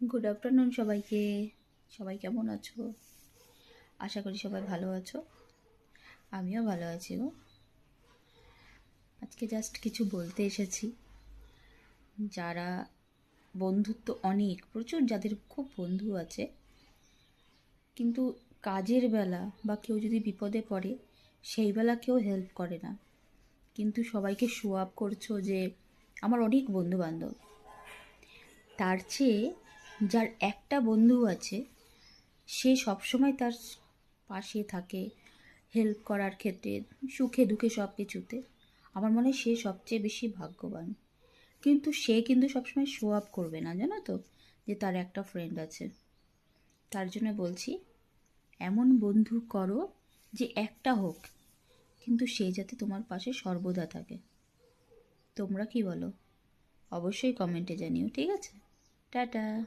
Good afternoon সবাইকে। সবাই কেমন আছো? আশা করি সবাই ভালো আছো। আমিও ভালো আছি গো। আজকে জাস্ট কিছু বলতে এসেছি। যারা বন্ধুত্ব অনেক, প্রচুর যাদের খুব বন্ধু আছে, কিন্তু কাজের বেলা বা কেউ যদি বিপদে পড়ে, সেই বেলা কেউ হেল্প করে না। কিন্তু সবাইকে শো আপ করছ যে, আমার অনেক বন্ধু বান্ধব তার চেয়ে যার একটা বন্ধু আছে, সে সবসময় তার পাশে থাকে হেল্প করার ক্ষেত্রে, সুখে দুঃখে সব কিছুতে। আমার মনে হয় সে সবচেয়ে বেশি ভাগ্যবান। কিন্তু সে কিন্তু সবসময় শো আপ করবে না, জানো তো? যে তার একটা ফ্রেন্ড আছে। তার জন্য বলছি, এমন বন্ধু করো যে একটা হোক, কিন্তু সে যাতে তোমার পাশে সর্বদা থাকে। তোমরা কি বলো? অবশ্যই কমেন্টে জানিও, ঠিক আছে? টাটা!